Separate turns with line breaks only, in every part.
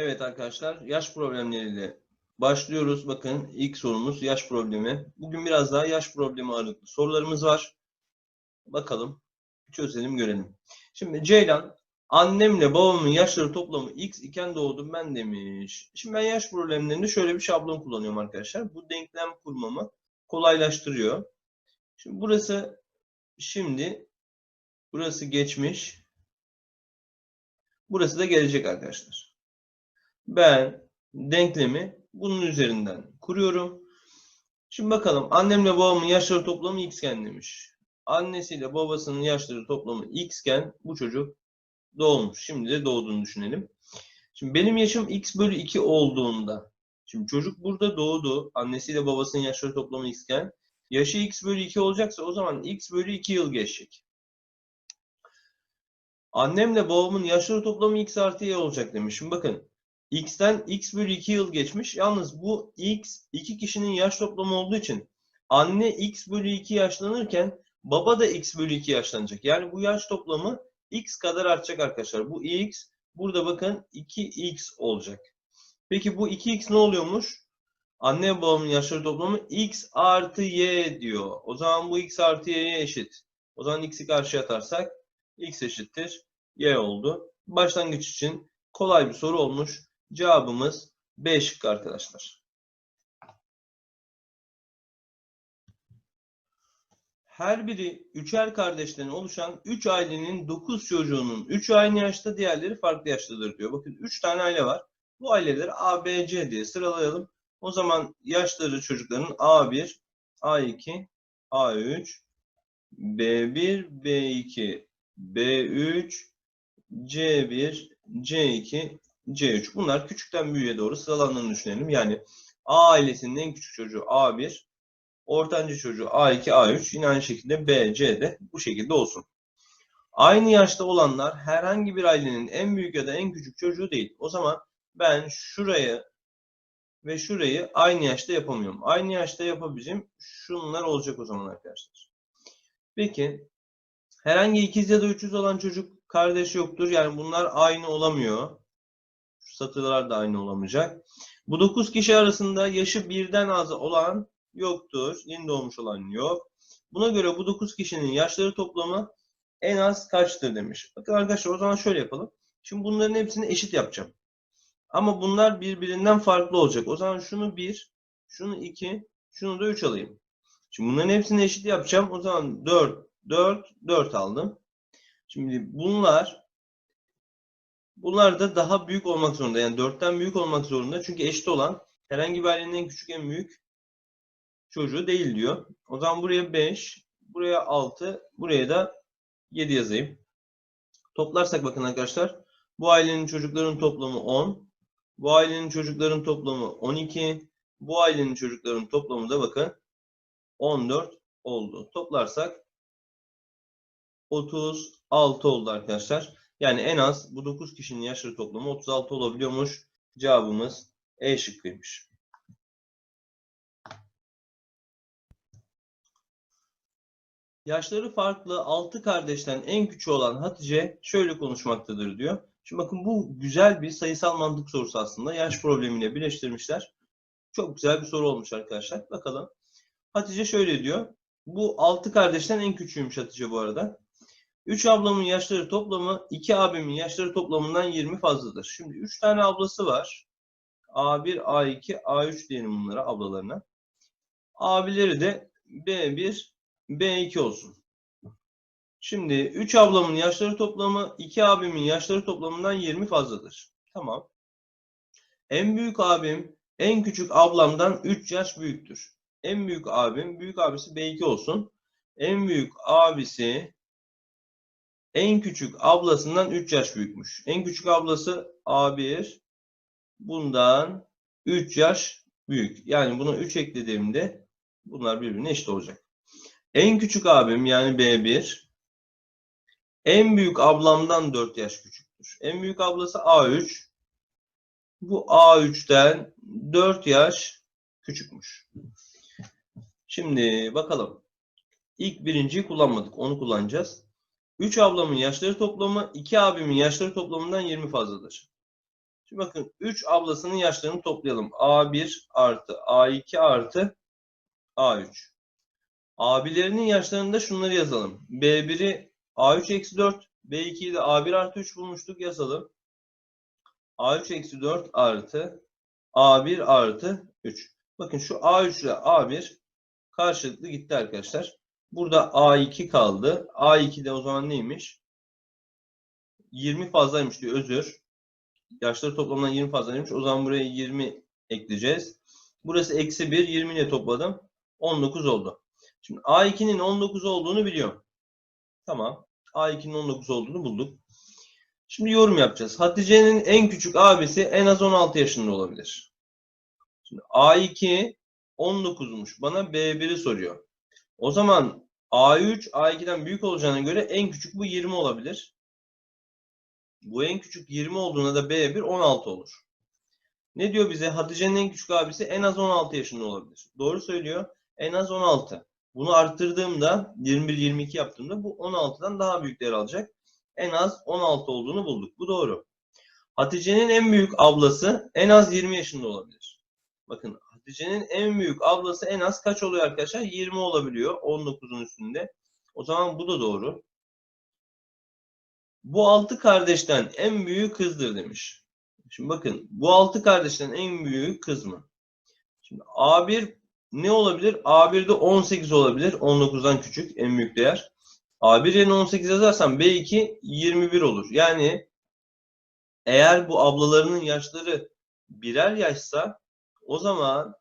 Evet arkadaşlar yaş problemleriyle başlıyoruz. Bakın ilk sorumuz yaş problemi. Bugün biraz daha yaş problemi ağırlıklı sorularımız var. Bakalım çözelim görelim. Şimdi Ceylan annemle babamın yaşları toplamı x iken doğdum ben demiş. Şimdi ben yaş problemlerinde şöyle bir şablon kullanıyorum arkadaşlar. Bu denklem kurmamı kolaylaştırıyor. Şimdi burası şimdi burası geçmiş. Burası da gelecek arkadaşlar. Ben denklemi bunun üzerinden kuruyorum. Şimdi bakalım annemle babamın yaşları toplamı x iken demiş. Annesiyle babasının yaşları toplamı x iken bu çocuk doğmuş. Şimdi de doğduğunu düşünelim. Şimdi benim yaşım x bölü 2 olduğunda şimdi çocuk burada doğdu. Annesiyle babasının yaşları toplamı x iken yaşı x bölü 2 olacaksa o zaman x bölü 2 yıl geçecek. Annemle babamın yaşları toplamı x artı y olacak demiş. Şimdi bakın x'ten x bölü 2 yıl geçmiş. Yalnız bu x iki kişinin yaş toplamı olduğu için anne x bölü 2 yaşlanırken baba da x bölü 2 yaşlanacak. Yani bu yaş toplamı x kadar artacak arkadaşlar. Bu x burada bakın 2x olacak. Peki bu 2x ne oluyormuş? Anne ve babamın yaşları toplamı x artı y diyor. O zaman bu x artı y'ye eşit. O zaman x'i karşıya atarsak x eşittir y oldu. Başlangıç için kolay bir soru olmuş. Cevabımız B şıkkı arkadaşlar. Her biri üçer kardeşten oluşan 3 ailenin 9 çocuğunun 3 aynı yaşta diğerleri farklı yaştadır diyor. Bakın 3 tane aile var. Bu aileleri A, B, C diye sıralayalım. O zaman yaşları çocukların A1, A2, A3, B1, B2, B3, C1, C2, C3. Bunlar küçükten büyüğe doğru sıralandığını düşünelim. Yani A ailesinin en küçük çocuğu A1, ortanca çocuğu A2, A3. Yine aynı şekilde B, C de bu şekilde olsun. Aynı yaşta olanlar herhangi bir ailenin en büyük ya da en küçük çocuğu değil. O zaman ben şurayı ve şurayı aynı yaşta yapamıyorum. Aynı yaşta yapabileceğim şunlar olacak o zaman arkadaşlar. Peki herhangi ikiz ya da üçüz olan çocuk kardeş yoktur. Yani bunlar aynı olamıyor. Satırlar da aynı olamayacak. Bu 9 kişi arasında yaşı birden az olan yoktur. Yeni doğmuş olan yok. Buna göre bu 9 kişinin yaşları toplamı en az kaçtır demiş. Bakın arkadaşlar o zaman şöyle yapalım. Şimdi bunların hepsini eşit yapacağım. Ama bunlar birbirinden farklı olacak. O zaman şunu 1, şunu 2, şunu da 3 alayım. Şimdi bunların hepsini eşit yapacağım. O zaman 4, 4, 4 aldım. Şimdi bunlar bunlar da daha büyük olmak zorunda. Yani 4'ten büyük olmak zorunda. Çünkü eşit olan herhangi bir ailenin en küçük en büyük çocuğu değil diyor. O zaman buraya 5, buraya 6, buraya da 7 yazayım. Toplarsak bakın arkadaşlar. Bu ailenin çocukların toplamı 10. Bu ailenin çocukların toplamı 12. Bu ailenin çocukların toplamı da bakın 14 oldu. Toplarsak 36 oldu arkadaşlar. Yani en az bu 9 kişinin yaşları toplamı 36 olabiliyormuş. Cevabımız E şıkkıymış. Yaşları farklı 6 kardeşten en küçüğü olan Hatice şöyle konuşmaktadır diyor. Şimdi bakın bu güzel bir sayısal mantık sorusu aslında. Yaş problemiyle birleştirmişler. Çok güzel bir soru olmuş arkadaşlar. Bakalım. Hatice şöyle diyor. Bu 6 kardeşten en küçüğümüş Hatice bu arada. 3 ablamın yaşları toplamı 2 abimin yaşları toplamından 20 fazladır. Şimdi 3 tane ablası var. A1, A2, A3 diyelim bunlara ablalarına. Abileri de B1, B2 olsun. Şimdi 3 ablamın yaşları toplamı 2 abimin yaşları toplamından 20 fazladır. Tamam. En büyük abim en küçük ablamdan 3 yaş büyüktür. En büyük abim, büyük abisi B2 olsun. En büyük abisi en küçük ablasından 3 yaş büyükmüş. En küçük ablası A1 bundan 3 yaş büyük. Yani buna 3 eklediğimde bunlar birbirine eşit olacak. En küçük abim yani B1 en büyük ablamdan 4 yaş küçüktür. En büyük ablası A3. Bu A3'ten 4 yaş küçükmüş. Şimdi bakalım. İlk birinciyi kullanmadık. Onu kullanacağız. 3 ablamın yaşları toplamı 2 abimin yaşları toplamından 20 fazladır. Şimdi bakın 3 ablasının yaşlarını toplayalım. A1 artı A2 artı A3. Abilerinin yaşlarını da şunları yazalım. B1'i A3 eksi 4. B2'yi de A1 artı 3 bulmuştuk. Yazalım. A3 eksi 4 artı A1 artı 3. Bakın şu A3 ile A1 karşılıklı gitti arkadaşlar. Burada A2 kaldı. A2 de o zaman neymiş? 20 fazlaymış diyor. Özür. Yaşları toplamından 20 fazlaymış. O zaman buraya 20 ekleyeceğiz. Burası eksi 1. 20 ile topladım. 19 oldu. Şimdi A2'nin 19 olduğunu biliyorum. Tamam. A2'nin 19 olduğunu bulduk. Şimdi yorum yapacağız. Hatice'nin en küçük abisi en az 16 yaşında olabilir. Şimdi A2 19'muş. Bana B1'i soruyor. O zaman A3 A2'den büyük olacağına göre en küçük bu 20 olabilir. Bu en küçük 20 olduğuna da B1 16 olur. Ne diyor bize? Hatice'nin en küçük abisi en az 16 yaşında olabilir. Doğru söylüyor. En az 16. Bunu arttırdığımda 21-22 yaptığımda bu 16'dan daha büyük değer alacak. En az 16 olduğunu bulduk. Bu doğru. Hatice'nin en büyük ablası en az 20 yaşında olabilir. Bakın Hatice'nin en büyük ablası en az kaç oluyor arkadaşlar? 20 olabiliyor 19'un üstünde. O zaman bu da doğru. Bu altı kardeşten en büyüğü kızdır demiş. Şimdi bakın bu altı kardeşten en büyüğü kız mı? Şimdi A1 ne olabilir? A1'de 18 olabilir. 19'dan küçük en büyük değer. A1 yerine 18 yazarsam B2 21 olur. Yani eğer bu ablalarının yaşları birer yaşsa o zaman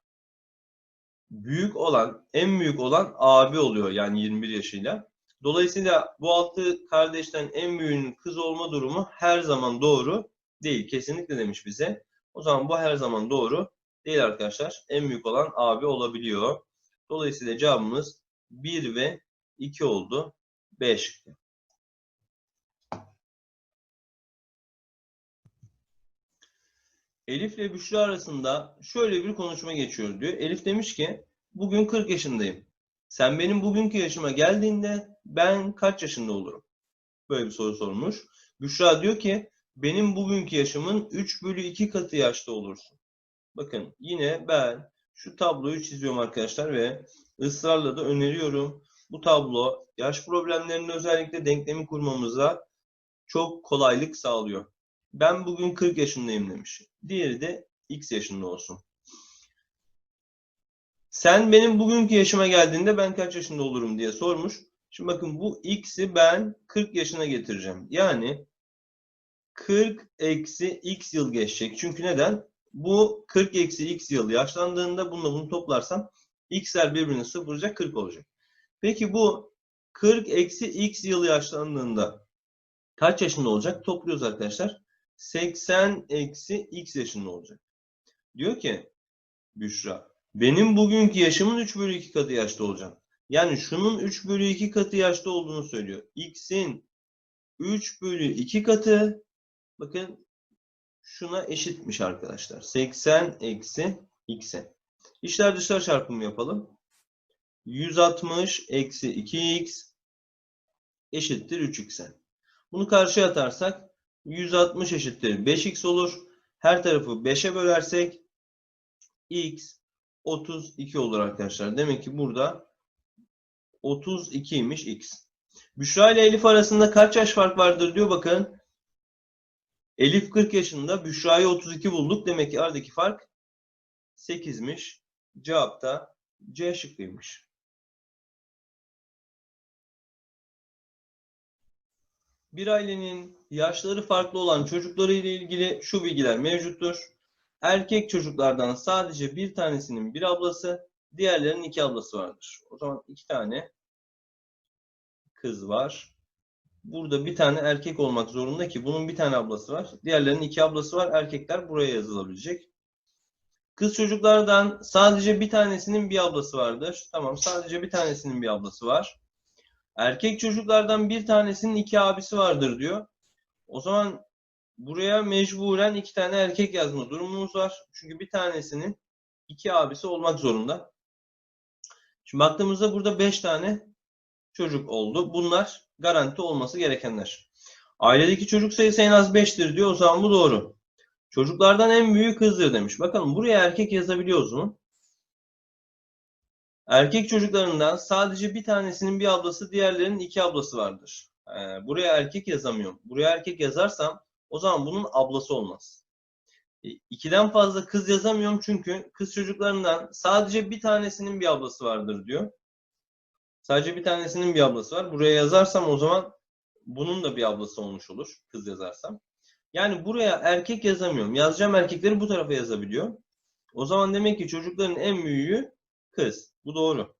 büyük olan, en büyük olan abi oluyor yani 21 yaşıyla. Dolayısıyla bu altı kardeşten en büyüğünün kız olma durumu her zaman doğru değil. Kesinlikle demiş bize. O zaman bu her zaman doğru değil arkadaşlar. En büyük olan abi olabiliyor. Dolayısıyla cevabımız 1 ve 2 oldu. B şıkkı. Elif ile Büşra arasında şöyle bir konuşma geçiyor diyor. Elif demiş ki bugün 40 yaşındayım. Sen benim bugünkü yaşıma geldiğinde ben kaç yaşında olurum? Böyle bir soru sormuş. Büşra diyor ki benim bugünkü yaşımın 3 bölü 2 katı yaşta olursun. Bakın yine ben şu tabloyu çiziyorum arkadaşlar ve ısrarla da öneriyorum. Bu tablo yaş problemlerinde özellikle denklemi kurmamıza çok kolaylık sağlıyor. Ben bugün 40 yaşındayım demiş. Diğeri de x yaşında olsun. Sen benim bugünkü yaşıma geldiğinde ben kaç yaşında olurum diye sormuş. Şimdi bakın bu x'i ben 40 yaşına getireceğim. Yani 40 eksi x yıl geçecek. Çünkü neden? Bu 40 eksi x yıl yaşlandığında bununla bunu toplarsam x'ler birbirini sıfırlayacak 40 olacak. Peki bu 40 eksi x yıl yaşlandığında kaç yaşında olacak? Topluyoruz arkadaşlar. 80 eksi x yaşında olacak. Diyor ki Büşra benim bugünkü yaşımın 3 bölü 2 katı yaşta olacağım. Yani şunun 3 bölü 2 katı yaşta olduğunu söylüyor. X'in 3 bölü 2 katı bakın şuna eşitmiş arkadaşlar. 80 eksi x'e. İşler dışlar çarpımı yapalım. 160 eksi 2x eşittir 3x'e. Bunu karşıya atarsak 160 eşittir 5x olur. Her tarafı 5'e bölersek x 32 olur arkadaşlar. Demek ki burada 32'ymiş x. Büşra ile Elif arasında kaç yaş fark vardır diyor bakın. Elif 40 yaşında, Büşra'yı 32 bulduk. Demek ki aradaki fark 8'miş. Cevap da C şıkkıymış. Bir ailenin yaşları farklı olan çocukları ile ilgili şu bilgiler mevcuttur. Erkek çocuklardan sadece bir tanesinin bir ablası, diğerlerinin iki ablası vardır. O zaman iki tane kız var. Burada bir tane erkek olmak zorunda ki bunun bir tane ablası var. Diğerlerinin iki ablası var. Erkekler buraya yazılabilecek. Kız çocuklardan sadece bir tanesinin bir ablası vardır. Tamam sadece bir tanesinin bir ablası var. Erkek çocuklardan bir tanesinin iki abisi vardır diyor. O zaman buraya mecburen iki tane erkek yazma durumumuz var. Çünkü bir tanesinin iki abisi olmak zorunda. Şimdi baktığımızda burada beş tane çocuk oldu. Bunlar garanti olması gerekenler. Ailedeki çocuk sayısı en az 5'tir diyor. O zaman bu doğru. Çocuklardan en büyüğü kızdır demiş. Bakalım buraya erkek yazabiliyoruz mu? Erkek çocuklarından sadece bir tanesinin bir ablası, diğerlerinin iki ablası vardır. Ee, buraya erkek yazamıyorum. Buraya erkek yazarsam o zaman bunun ablası olmaz. E, İkiden fazla kız yazamıyorum çünkü kız çocuklarından sadece bir tanesinin bir ablası vardır diyor. Sadece bir tanesinin bir ablası var. Buraya yazarsam o zaman bunun da bir ablası olmuş olur. Kız yazarsam. Yani buraya erkek yazamıyorum. Yazacağım erkekleri bu tarafa yazabiliyor. O zaman demek ki çocukların en büyüğü kız. Bu doğru.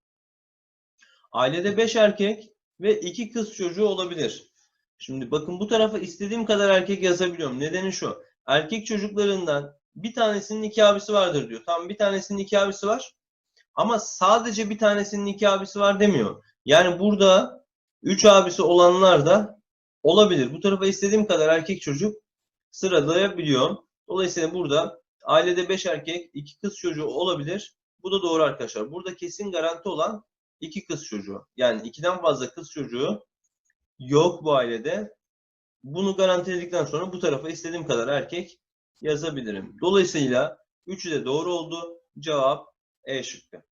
Ailede 5 erkek ve 2 kız çocuğu olabilir. Şimdi bakın bu tarafa istediğim kadar erkek yazabiliyorum. Nedeni şu. Erkek çocuklarından bir tanesinin iki abisi vardır diyor. Tamam bir tanesinin iki abisi var. Ama sadece bir tanesinin iki abisi var demiyor. Yani burada üç abisi olanlar da olabilir. Bu tarafa istediğim kadar erkek çocuk sıralayabiliyorum. Dolayısıyla burada ailede beş erkek, iki kız çocuğu olabilir. Bu da doğru arkadaşlar. Burada kesin garanti olan iki kız çocuğu. Yani ikiden fazla kız çocuğu yok bu ailede. Bunu garantiledikten sonra bu tarafa istediğim kadar erkek yazabilirim. Dolayısıyla üçü de doğru oldu. Cevap E şıkkı.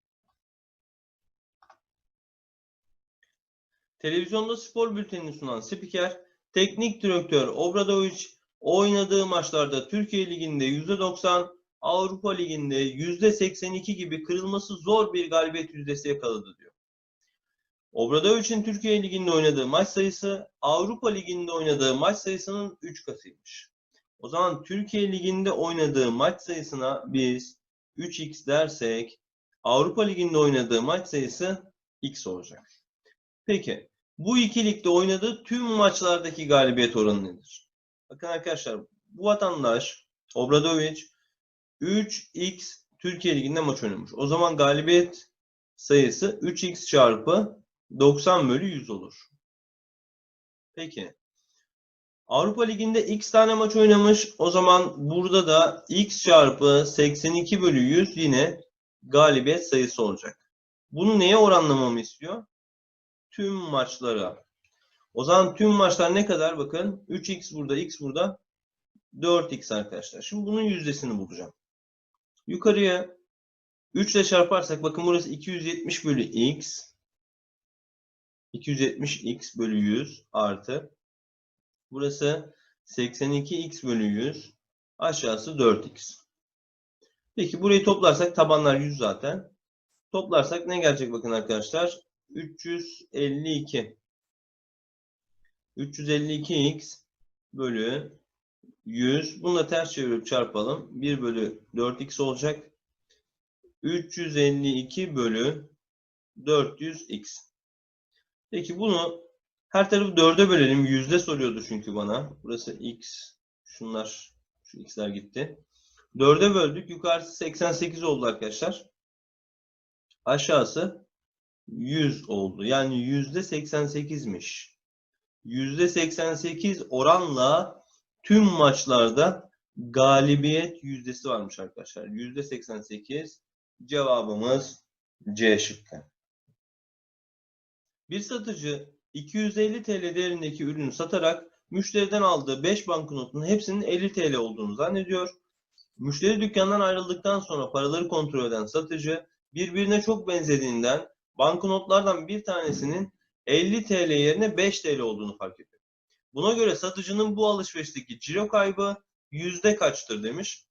Televizyonda spor bültenini sunan spiker, teknik direktör Obradoviç oynadığı maçlarda Türkiye Ligi'nde %90, Avrupa Ligi'nde %82 gibi kırılması zor bir galibiyet yüzdesi yakaladı diyor. Obradoviç'in Türkiye Ligi'nde oynadığı maç sayısı Avrupa Ligi'nde oynadığı maç sayısının 3 katıymış. O zaman Türkiye Ligi'nde oynadığı maç sayısına biz 3x dersek Avrupa Ligi'nde oynadığı maç sayısı x olacak. Peki bu iki ligde oynadığı tüm maçlardaki galibiyet oranı nedir? Bakın arkadaşlar bu vatandaş Obradoviç 3x Türkiye Ligi'nde maç oynamış. O zaman galibiyet sayısı 3x çarpı 90 bölü 100 olur. Peki. Avrupa Ligi'nde x tane maç oynamış. O zaman burada da x çarpı 82 bölü 100 yine galibiyet sayısı olacak. Bunu neye oranlamamı istiyor? Tüm maçlara. O zaman tüm maçlar ne kadar? Bakın 3x burada, x burada. 4x arkadaşlar. Şimdi bunun yüzdesini bulacağım. Yukarıya 3 ile çarparsak bakın burası 270 bölü x. 270x bölü 100 artı. Burası 82x bölü 100. Aşağısı 4x. Peki burayı toplarsak tabanlar 100 zaten. Toplarsak ne gelecek bakın arkadaşlar? 352. 352x bölü 100. Bunu da ters çevirip çarpalım. 1 bölü 4x olacak. 352 bölü 400x. Peki bunu her tarafı 4'e bölelim. Yüzde soruyordu çünkü bana. Burası x. Şunlar, şu x'ler gitti. 4'e böldük. Yukarısı 88 oldu arkadaşlar. Aşağısı 100 oldu. Yani yüzde 88'miş. Yüzde 88 oranla tüm maçlarda galibiyet yüzdesi varmış arkadaşlar. Yüzde 88 cevabımız C şıkkı. Bir satıcı 250 TL değerindeki ürünü satarak müşteriden aldığı 5 banknotun hepsinin 50 TL olduğunu zannediyor. Müşteri dükkandan ayrıldıktan sonra paraları kontrol eden satıcı birbirine çok benzediğinden banknotlardan bir tanesinin 50 TL yerine 5 TL olduğunu fark ediyor. Buna göre satıcının bu alışverişteki ciro kaybı yüzde kaçtır demiş.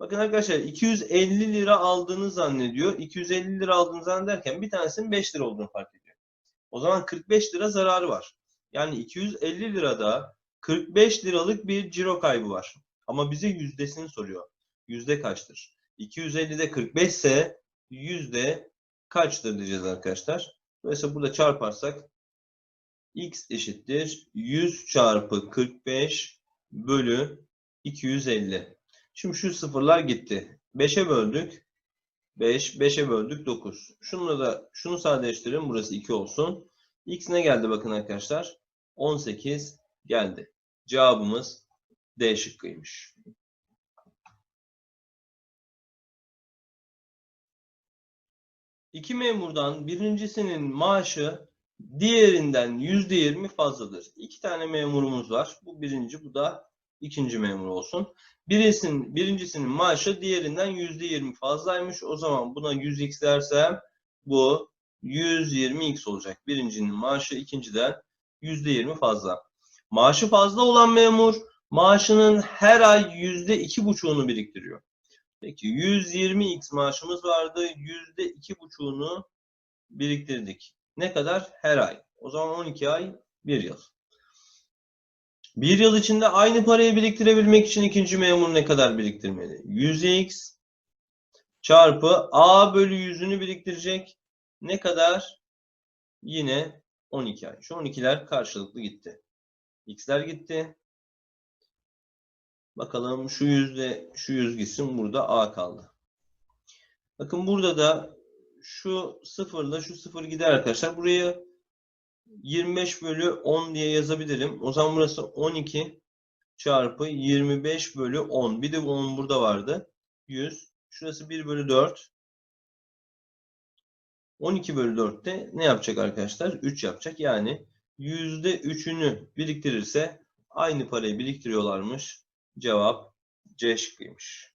Bakın arkadaşlar 250 lira aldığını zannediyor. 250 lira aldığını zannederken bir tanesinin 5 lira olduğunu fark ediyor. O zaman 45 lira zararı var. Yani 250 lirada 45 liralık bir ciro kaybı var. Ama bize yüzdesini soruyor. Yüzde kaçtır? 250'de 45 ise yüzde kaçtır diyeceğiz arkadaşlar. Dolayısıyla burada çarparsak x eşittir 100 çarpı 45 bölü 250. Şimdi şu sıfırlar gitti. 5'e böldük. 5, 5'e böldük 9. Şunu da şunu sadeleştirelim. Burası 2 olsun. X ne geldi bakın arkadaşlar? 18 geldi. Cevabımız D şıkkıymış. İki memurdan birincisinin maaşı diğerinden %20 fazladır. İki tane memurumuz var. Bu birinci, bu da ikinci memur olsun. Birisinin, birincisinin maaşı diğerinden %20 fazlaymış. O zaman buna 100x dersem bu 120x olacak. Birincinin maaşı ikinciden %20 fazla. Maaşı fazla olan memur maaşının her ay %2,5'unu biriktiriyor. Peki 120x maaşımız vardı. %2,5'unu biriktirdik. Ne kadar? Her ay. O zaman 12 ay 1 yıl. Bir yıl içinde aynı parayı biriktirebilmek için ikinci memur ne kadar biriktirmeli? 100x çarpı a bölü 100'ünü biriktirecek. Ne kadar? Yine 12 ay. Şu 12'ler karşılıklı gitti. X'ler gitti. Bakalım şu yüzde şu yüz gitsin. Burada A kaldı. Bakın burada da şu sıfırla şu sıfır gider arkadaşlar. Buraya 25 bölü 10 diye yazabilirim. O zaman burası 12 çarpı 25 bölü 10. Bir de bu 10 burada vardı. 100. Şurası 1 bölü 4. 12 bölü 4 de ne yapacak arkadaşlar? 3 yapacak. Yani %3'ünü biriktirirse aynı parayı biriktiriyorlarmış. Cevap C şıkkıymış.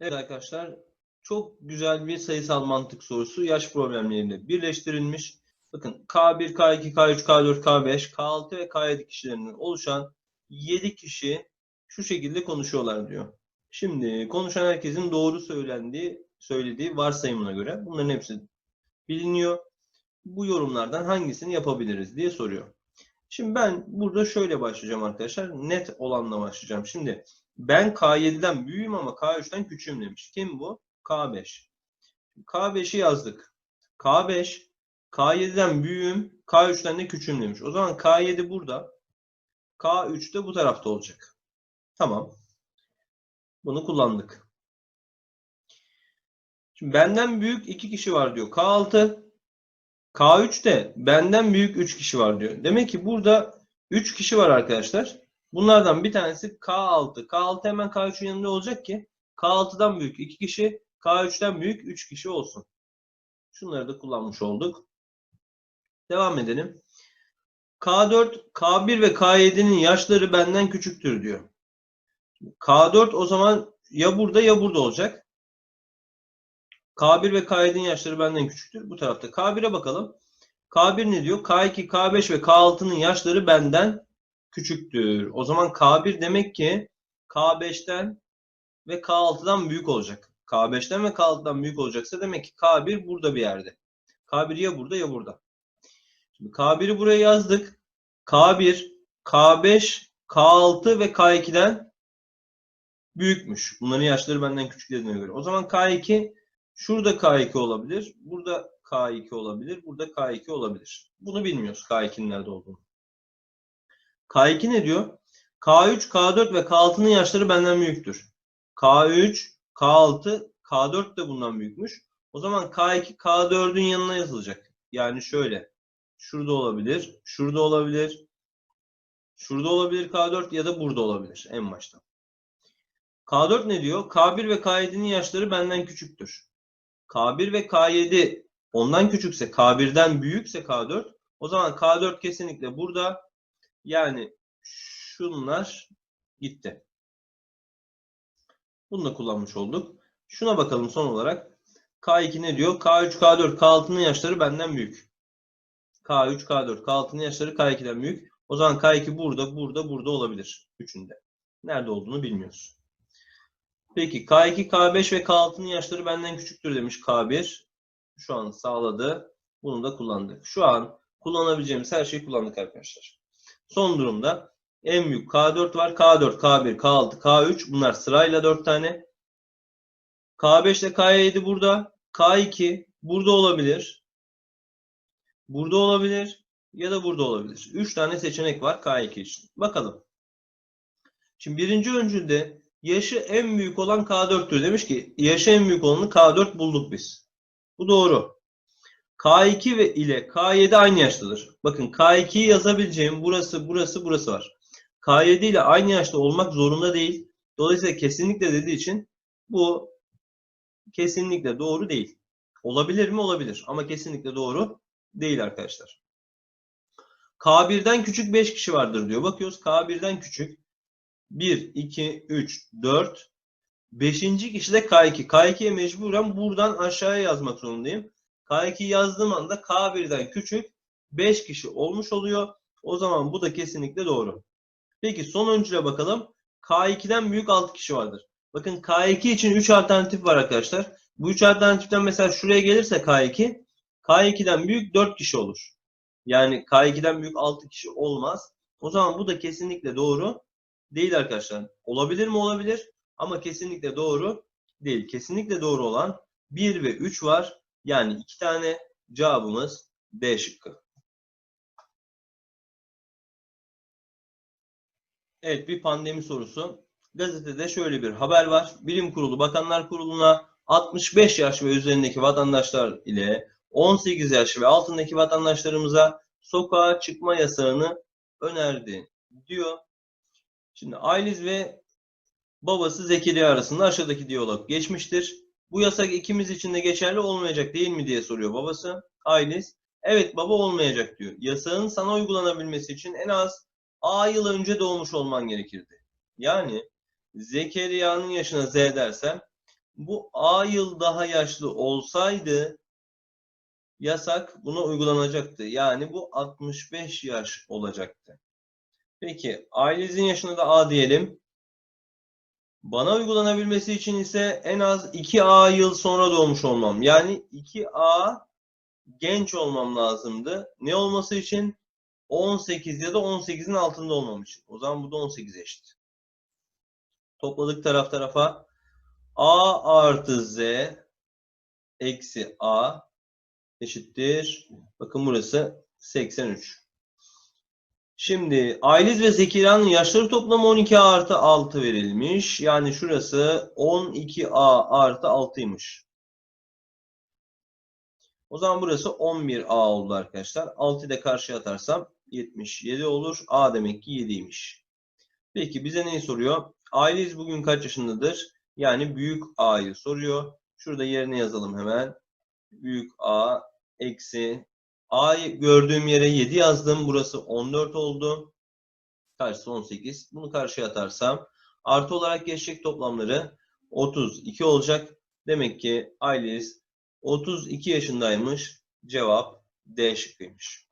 Evet arkadaşlar çok güzel bir sayısal mantık sorusu yaş problemleriyle birleştirilmiş. Bakın K1, K2, K3, K4, K5, K6 ve K7 kişilerinden oluşan 7 kişi şu şekilde konuşuyorlar diyor. Şimdi konuşan herkesin doğru söylendiği, söylediği varsayımına göre bunların hepsi biliniyor. Bu yorumlardan hangisini yapabiliriz diye soruyor. Şimdi ben burada şöyle başlayacağım arkadaşlar. Net olanla başlayacağım. Şimdi ben K7'den büyüğüm ama K3'ten küçüğüm demiş. Kim bu? K5. K5'i yazdık. K5 K7'den büyüğüm, K3'ten de küçüğüm demiş. O zaman K7 burada. K3 de bu tarafta olacak. Tamam. Bunu kullandık. Şimdi benden büyük iki kişi var diyor. K6. K3'te benden büyük 3 kişi var diyor. Demek ki burada 3 kişi var arkadaşlar. Bunlardan bir tanesi K6. K6 hemen K3'ün yanında olacak ki K6'dan büyük 2 kişi, K3'ten büyük 3 kişi olsun. Şunları da kullanmış olduk. Devam edelim. K4, K1 ve K7'nin yaşları benden küçüktür diyor. K4 o zaman ya burada ya burada olacak. K1 ve K7'nin yaşları benden küçüktür. Bu tarafta. K1'e bakalım. K1 ne diyor? K2, K5 ve K6'nın yaşları benden küçüktür. O zaman K1 demek ki K5'ten ve K6'dan büyük olacak. K5'ten ve K6'dan büyük olacaksa demek ki K1 burada bir yerde. K1 ya burada ya burada. Şimdi K1'i buraya yazdık. K1, K5, K6 ve K2'den büyükmüş. Bunların yaşları benden küçük dediğine göre. O zaman K2 şurada K2 olabilir. Burada K2 olabilir. Burada K2 olabilir. Bunu bilmiyoruz K2'nin nerede olduğunu. K2 ne diyor? K3, K4 ve K6'nın yaşları benden büyüktür. K3, K6, K4 de bundan büyükmüş. O zaman K2, K4'ün yanına yazılacak. Yani şöyle. Şurada olabilir, şurada olabilir, şurada olabilir K4 ya da burada olabilir en başta. K4 ne diyor? K1 ve K7'nin yaşları benden küçüktür. K1 ve K7 ondan küçükse, K1'den büyükse K4, o zaman K4 kesinlikle burada. Yani şunlar gitti. Bunu da kullanmış olduk. Şuna bakalım son olarak. K2 ne diyor? K3, K4, K6'nın yaşları benden büyük. K3, K4, K6'nın yaşları K2'den büyük. O zaman K2 burada, burada, burada olabilir. Üçünde. Nerede olduğunu bilmiyoruz. Peki K2, K5 ve K6'nın yaşları benden küçüktür demiş K1. Şu an sağladı. Bunu da kullandık. Şu an kullanabileceğimiz her şeyi kullandık arkadaşlar. Son durumda en büyük K4 var. K4, K1, K6, K3 bunlar sırayla 4 tane. K5 ile K7 burada. K2 burada olabilir. Burada olabilir ya da burada olabilir. 3 tane seçenek var K2 için. Bakalım. Şimdi birinci öncülde yaşı en büyük olan K4'tür. Demiş ki yaşı en büyük olanı K4 bulduk biz. Bu doğru. K2 ve ile K7 aynı yaştadır. Bakın K2'yi yazabileceğim burası, burası, burası var. K7 ile aynı yaşta olmak zorunda değil. Dolayısıyla kesinlikle dediği için bu kesinlikle doğru değil. Olabilir mi? Olabilir. Ama kesinlikle doğru değil arkadaşlar. K1'den küçük 5 kişi vardır diyor. Bakıyoruz K1'den küçük 1, 2, 3, 4, 5. kişi de K2. K2'ye mecburen buradan aşağıya yazmak zorundayım. K2 yazdığım anda K1'den küçük 5 kişi olmuş oluyor. O zaman bu da kesinlikle doğru. Peki son öncüle bakalım. K2'den büyük 6 kişi vardır. Bakın K2 için 3 alternatif var arkadaşlar. Bu 3 alternatiften mesela şuraya gelirse K2, K2'den büyük 4 kişi olur. Yani K2'den büyük 6 kişi olmaz. O zaman bu da kesinlikle doğru değil arkadaşlar. Olabilir mi? Olabilir. Ama kesinlikle doğru değil. Kesinlikle doğru olan 1 ve 3 var. Yani 2 tane cevabımız D şıkkı. Evet bir pandemi sorusu. Gazetede şöyle bir haber var. Bilim Kurulu Bakanlar Kurulu'na 65 yaş ve üzerindeki vatandaşlar ile 18 yaş ve altındaki vatandaşlarımıza sokağa çıkma yasağını önerdi diyor. Şimdi Ayliz ve babası Zekeriya arasında aşağıdaki diyalog geçmiştir. Bu yasak ikimiz için de geçerli olmayacak değil mi diye soruyor babası. Ayliz, evet baba olmayacak diyor. Yasağın sana uygulanabilmesi için en az A yıl önce doğmuş olman gerekirdi. Yani Zekeriya'nın yaşına Z dersem bu A yıl daha yaşlı olsaydı yasak buna uygulanacaktı. Yani bu 65 yaş olacaktı. Peki Ailiz'in yaşına da A diyelim. Bana uygulanabilmesi için ise en az 2A yıl sonra doğmuş olmam. Yani 2A genç olmam lazımdı. Ne olması için? 18 ya da 18'in altında olmam için. O zaman bu da 18 eşit. Topladık taraf tarafa. A artı Z eksi A eşittir. Bakın burası 83. Şimdi Ayliz ve Zekeriya'nın yaşları toplamı 12A artı 6 verilmiş. Yani şurası 12A artı 6'ymış. O zaman burası 11A oldu arkadaşlar. 6'yı da karşıya atarsam 77 olur. A demek ki 7'ymiş. Peki bize neyi soruyor? Ayliz bugün kaç yaşındadır? Yani büyük A'yı soruyor. Şurada yerine yazalım hemen. Büyük A eksi A'yı gördüğüm yere 7 yazdım. Burası 14 oldu. Karşısı 18. Bunu karşıya atarsam artı olarak geçecek toplamları 32 olacak. Demek ki Ayliz 32 yaşındaymış. Cevap D şıkkıymış.